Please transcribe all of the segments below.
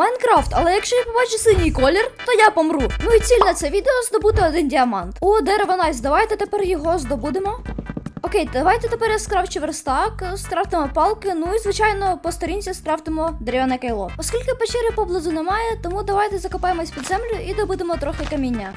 Майнкрафт, але якщо я побачу синій колір, то я помру. Ну і ціль на це відео здобути один діамант. О, дерево найс, давайте тепер його здобудемо. Окей, давайте тепер я скрафчу верстак, скрафтимо палки, ну і звичайно по сторінці скрафтимо дерев'яне кайло. Оскільки печери поблизу немає, тому давайте закопаємось під землю і добудемо трохи каміння.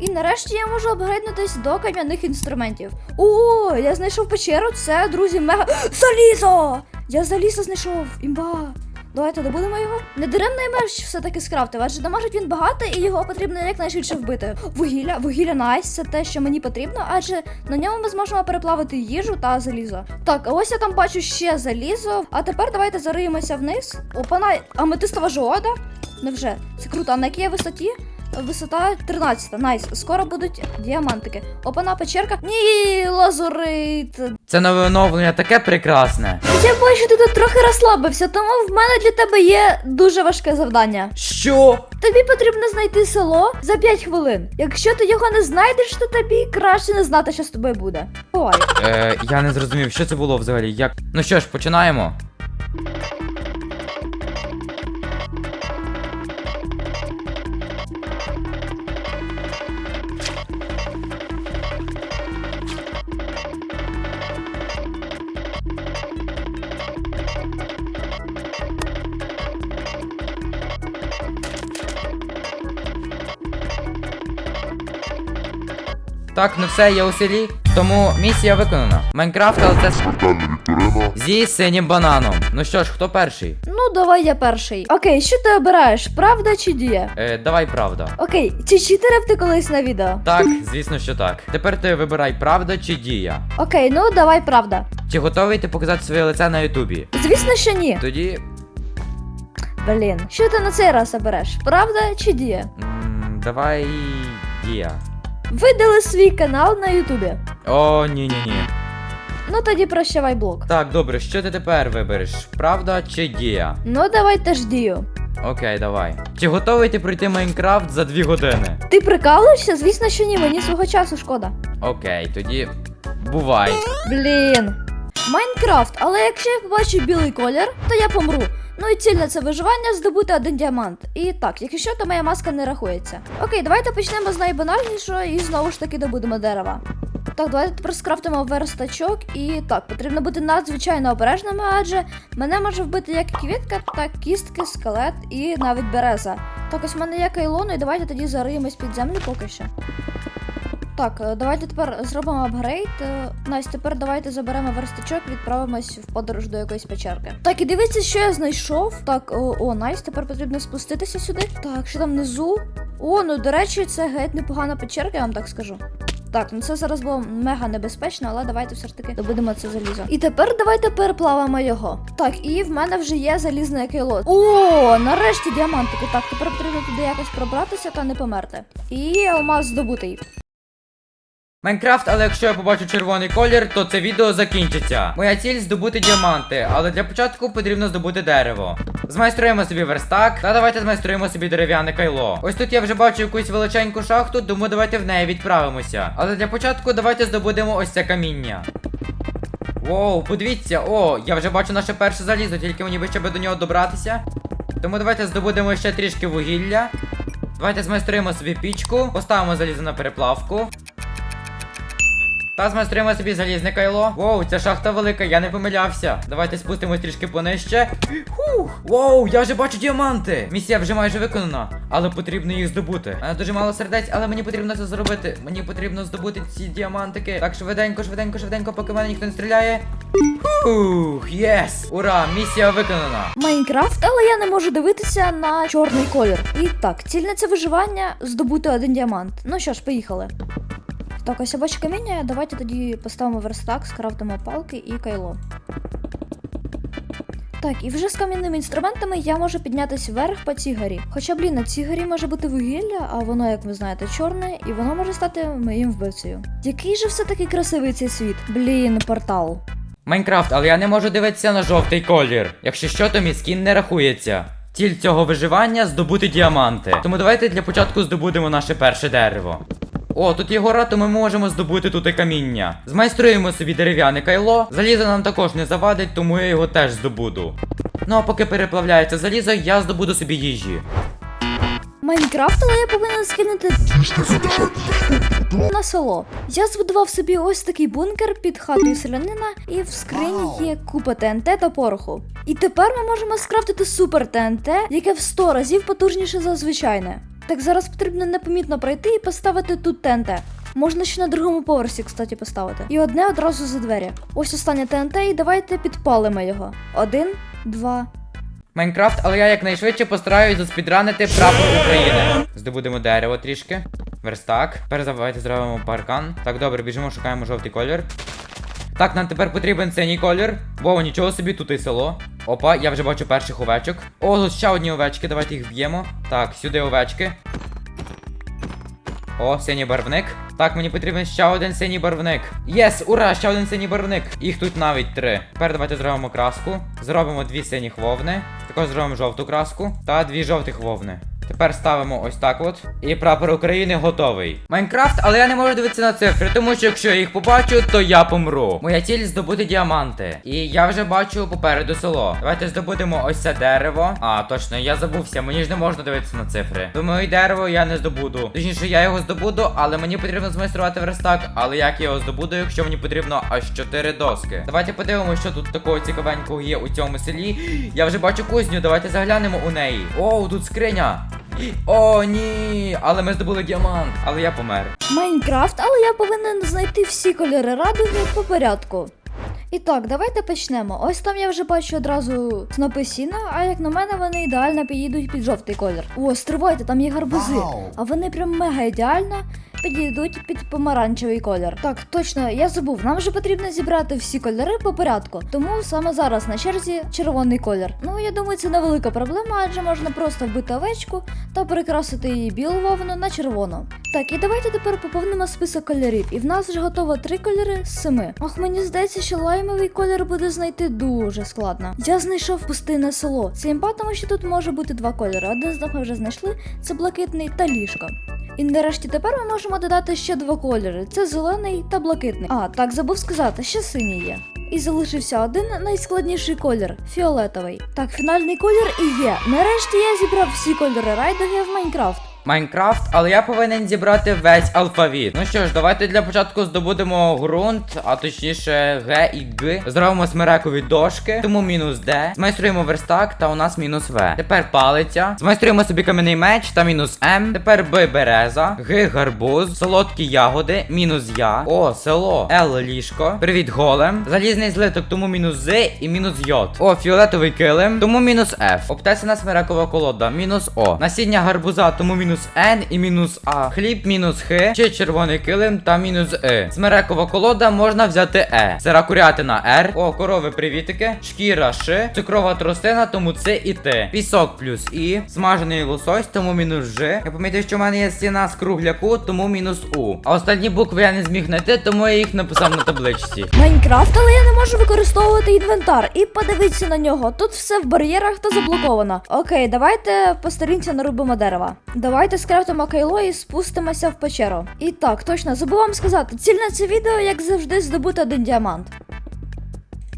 І нарешті я можу апгрейднутись до кам'яних інструментів. О, я знайшов печеру, це, друзі, мега. Залізо! Я залізо знайшов, імба. Давайте добудемо його. Недаремно я мерч все-таки скрафтив, адже дамажить він багато і його потрібно якнайшвидше вбити. Вугілля, вугілля найс, це те, що мені потрібно, адже на ньому ми зможемо переплавити їжу та залізо. Так, а ось я там бачу ще залізо. А тепер давайте зариємося вниз. Опана, аметистова жолода? Невже? Це круто, а на якій висоті? Висота 13, найс. Скоро будуть діамантики. Опана печерка. Ні, лазурит. Це нове оновлення таке прекрасне. Я бачу, ти тут трохи розслабився, тому в мене для тебе є дуже важке завдання. Що? Тобі потрібно знайти село за 5 хвилин. Якщо ти його не знайдеш, то тобі краще не знати, що з тобою буде. Ой. Е, я не зрозумів, що це було взагалі. Як. Ну що ж, починаємо. Так, ну все, я у селі. Тому місія виконана. Майнкрафт, але це с- Вікторина. зі синім бананом. Ну що ж, хто перший? Ну, давай я перший. Окей, що ти обираєш? Правда чи дія? Е, давай правда. Окей, чи читерив ти колись на відео? Так, звісно, що так. Тепер ти вибирай правда чи дія. Окей, ну давай правда. Чи готовий ти показати своє лице на Ютубі? Звісно, що ні. Тоді. Блін, що ти на цей раз обереш? Правда чи дія? м, давай. Дія. Видали свій канал на Ютубі. О, ні, ні, ні. Ну тоді прощавай блок. Так, добре, що ти тепер вибереш? Правда чи дія? Ну давай теж дію. Окей, давай. Чи готовий ти пройти Майнкрафт за дві години? Ти прикалуєшся? Звісно, що ні, мені свого часу шкода. Окей, тоді. Бувай. Блін. Майнкрафт, але якщо я побачу білий колір, то я помру. Ну і ціль на це виживання здобути один діамант. І так, якщо то моя маска не рахується. Окей, давайте почнемо з найбанальнішого і знову ж таки добудемо дерева. Так, давайте тепер скрафтимо верстачок і так, потрібно бути надзвичайно обережними, адже мене може вбити як квітка, так кістки, скелет і навіть береза. Так, ось в мене є кайло, ну і давайте тоді зариємось під землю поки що. Так, е, давайте тепер зробимо апгрейд. Е, Настя, тепер давайте заберемо верстачок, відправимось в подорож до якоїсь печерки. Так, і дивіться, що я знайшов. Так, о, о Настя, тепер потрібно спуститися сюди. Так, що там внизу? О, ну до речі, це геть непогана печерка, я вам так скажу. Так, ну це зараз було мега небезпечно, але давайте все ж таки добудемо це залізо. І тепер давайте переплавимо його. Так, і в мене вже є залізне кайло. О, нарешті діамантики. Так, тепер потрібно туди якось пробратися та не померти. І алмаз здобутий. Майнкрафт, але якщо я побачу червоний колір, то це відео закінчиться. Моя ціль здобути діаманти, але для початку потрібно здобути дерево. Змайструємо собі верстак, та давайте змайструємо собі дерев'яне кайло. Ось тут я вже бачу якусь величеньку шахту, тому давайте в неї відправимося. Але для початку давайте здобудемо ось це каміння. Воу, подивіться, о, я вже бачу наше перше залізо, тільки мені би ще би до нього добратися. Тому давайте здобудемо ще трішки вугілля. Давайте змайструємо собі пічку, поставимо залізо на переплавку. Та змайструємо собі залізне кайло. Воу, ця шахта велика, я не помилявся. Давайте спустимось трішки понижче. Хух! Воу, я вже бачу діаманти! Місія вже майже виконана, але потрібно їх здобути. Мене дуже мало сердець, але мені потрібно це зробити. Мені потрібно здобути ці діамантики. Так, швиденько, швиденько, швиденько, поки мене ніхто не стріляє. Хух, єс! Ура! Місія виконана! Майнкрафт, але я не можу дивитися на чорний колір. І так, ціль на це виживання здобути один діамант. Ну що ж, поїхали. Так, ось бачу каміння, давайте тоді поставимо верстак, скрафтимо палки і кайло. Так, і вже з кам'яними інструментами я можу піднятися вверх по цій горі. Хоча, блін, на цій горі може бути вугілля, а воно, як ви знаєте, чорне, і воно може стати моїм вбивцею. Який же все-таки красивий цей світ? Блін, портал. Майнкрафт, але я не можу дивитися на жовтий колір. Якщо що, то мій скін не рахується. Ціль цього виживання здобути діаманти. Тому давайте для початку здобудемо наше перше дерево. О, тут є гора, то ми можемо здобути тут і каміння. Змайструємо собі дерев'яне кайло. Залізо нам також не завадить, тому я його теж здобуду. Ну а поки переплавляється залізо, я здобуду собі їжі. Майнкрафт, але я повинен скинути на село. Я збудував собі ось такий бункер під хатою селянина, і в скрині є купа ТНТ та пороху. І тепер ми можемо скрафтити супер ТНТ, яке в 100 разів потужніше за звичайне. Так зараз потрібно непомітно пройти і поставити тут ТНТ. Можна ще на другому поверсі, кстати, поставити. І одне одразу за двері. Ось останнє ТНТ, і давайте підпалимо його. Один, два, Майнкрафт, але я якнайшвидше постараюсь заспідранити прапор України. Здобудемо дерево трішки. Верстак. Тепер давайте зробимо паркан. Так, добре, біжимо, шукаємо жовтий колір. Так, нам тепер потрібен синій колір. Вова, нічого собі, тут і село. Опа, я вже бачу перших овечок. О, тут ще одні овечки, давайте їх б'ємо. Так, сюди овечки. О, синій барвник. Так, мені потрібен ще один синій барвник. Єс, ура, ще один синій барвник. Їх тут навіть три. Тепер давайте зробимо краску. Зробимо дві синіх вовни. Також зробимо жовту краску та дві жовтих вовни. Тепер ставимо ось так от. І прапор України готовий. Майнкрафт, але я не можу дивитися на цифри, тому що якщо я їх побачу, то я помру. Моя ціль здобути діаманти. І я вже бачу попереду село. Давайте здобудемо ось це дерево. А, точно, я забувся, мені ж не можна дивитися на цифри. Думаю, дерево я не здобуду. Точніше, я його здобуду, але мені потрібно змайструвати верстак. Але як я його здобуду, якщо мені потрібно аж 4 доски? Давайте подивимося, що тут такого цікавенького є у цьому селі. Я вже бачу кузню, давайте заглянемо у неї. О, тут скриня. О, ні, але ми здобули діамант, але я помер. Майнкрафт, але я повинен знайти всі кольори радуги по порядку. І так, давайте почнемо. Ось там я вже бачу одразу снопи сіна, а як на мене, вони ідеально підійдуть під жовтий колір. О, стривайте, там є гарбузи. А вони прям мега ідеально підійдуть під помаранчевий колір. Так, точно, я забув. Нам вже потрібно зібрати всі кольори по порядку. Тому саме зараз на черзі червоний колір. Ну, я думаю, це невелика проблема, адже можна просто вбити овечку та перекрасити її білу вовну на червону. Так, і давайте тепер поповнимо список кольорів. І в нас вже готово три кольори з семи. Ах, мені здається, що лаймовий колір буде знайти дуже складно. Я знайшов пустинне село. Це імпа, тому що тут може бути два кольори. Один з них ми вже знайшли це блакитний та ліжко. І нарешті тепер ми можемо додати ще два кольори: це зелений та блакитний. А, так забув сказати, ще синій є. І залишився один найскладніший колір фіолетовий. Так, фінальний колір і є. Нарешті я зібрав всі кольори райдуги в Майнкрафт. Майнкрафт, але я повинен зібрати весь алфавіт. Ну що ж, давайте для початку здобудемо ґрунт, а точніше Г і Г. Зробимо смерекові дошки, тому мінус Д. Змайструємо верстак, та у нас мінус В. Тепер палиця. Змайструємо собі кам'яний меч та мінус М. Тепер Б береза, Г гарбуз, солодкі ягоди, мінус я. О, село. Л ліжко. Привіт, голем. Залізний злиток, тому мінус З і мінус Й. О, фіолетовий килим, тому мінус Ф. Обтесана смерекова колода, мінус О. Насіння гарбуза, тому мінус Н і мінус А. Хліб мінус Х, ще червоний килим та мінус И. Смерекова колода можна взяти Е. Сира курятина Р. О, корови привітики. Шкіра Ш. Цукрова тростина, тому С і Т. Пісок плюс І. Смажений лосось, тому мінус Ж. Я помітив, що в мене є стіна з кругляку, тому мінус У. А останні букви я не зміг знайти, тому я їх написав на табличці. Майнкрафт, але я не можу використовувати інвентар. І подивіться на нього. Тут все в бар'єрах та заблоковано. Окей, давайте по сторінці нарубимо дерева. Давайте скрафтимо кайло і спустимося в печеру. І так, точно, забув вам сказати, ціль на це відео, як завжди, здобути один діамант.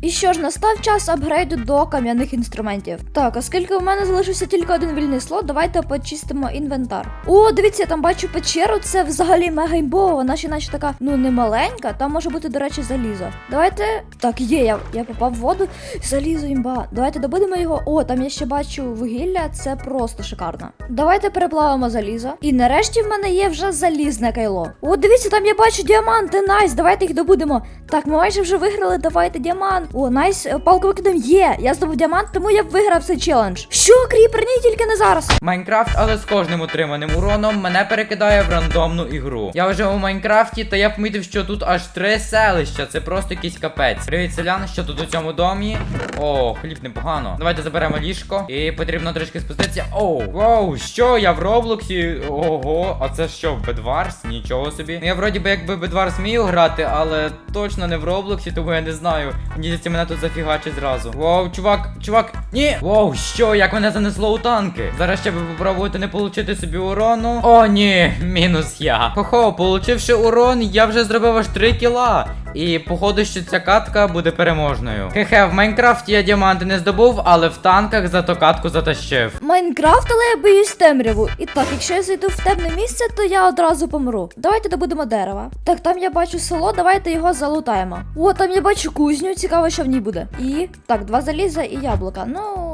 І що ж, настав час апгрейду до кам'яних інструментів. Так, оскільки у мене залишився тільки один вільний слот, давайте почистимо інвентар. О, дивіться, я там бачу печеру, це взагалі мега імбова, вона ще наче така, ну не маленька, там може бути, до речі, залізо. Давайте. Так, є, я, я попав в воду. Залізо імба. Давайте добудемо його. О, там я ще бачу вугілля, це просто шикарно. Давайте переплавимо залізо. І нарешті в мене є вже залізне кайло. О, дивіться, там я бачу діаманти, найс, давайте їх добудемо. Так, ми майже вже виграли, давайте діамант. О, найс, е, палку викидаємо. Є. Я здобув діамант, тому я виграв цей челендж. Що, кріпер, ні, тільки не зараз. Майнкрафт, але з кожним отриманим уроном мене перекидає в рандомну ігру. Я вже у Майнкрафті, та я помітив, що тут аж три селища. Це просто якийсь капець. Привіт, селян, що тут у цьому домі? О, хліб непогано. Давайте заберемо ліжко. І потрібно трішки спуститися. Оу, воу, що я в Роблоксі? Ого, а це що, Бедварс? Нічого собі. Ну я вроді би якби Бедварс вмію грати, але точно не в Роблоксі, тому я не знаю. Мені здається, мене тут зафігачить зразу. Воу, чувак, чувак, ні! Воу, що, як мене занесло у танки? Зараз ще би попробувати не получити собі урону. О, ні, мінус я. Хо-хо, получивши урон, я вже зробив аж 3 кіла. І походу, що ця катка буде переможною. Хе-хе, в Майнкрафті я діаманти не здобув, але в танках зато катку затащив. Майнкрафт, але я боюсь темряву. І так, якщо я зайду в темне місце, то я одразу помру. Давайте добудемо дерева. Так, там я бачу село, давайте його залутаємо. О, там я бачу кузню, цікаво, що в ній буде. І так, два заліза і яблука. Ну.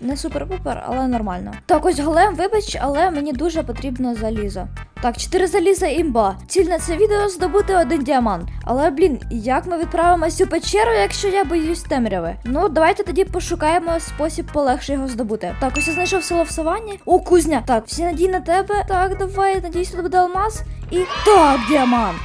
Не супер-пупер, але нормально. Так, ось голем, вибач, але мені дуже потрібно залізо. Так, 4 заліза імба. Ціль на це відео здобути один діамант. Але блін, як ми відправимось у печеру, якщо я боюсь темряви? Ну, давайте тоді пошукаємо спосіб полегше його здобути. Так, ось я знайшов село в саванні. О, кузня. Так, всі надії на тебе. Так, давай, надіюсь, тут буде алмаз. І так, діамант.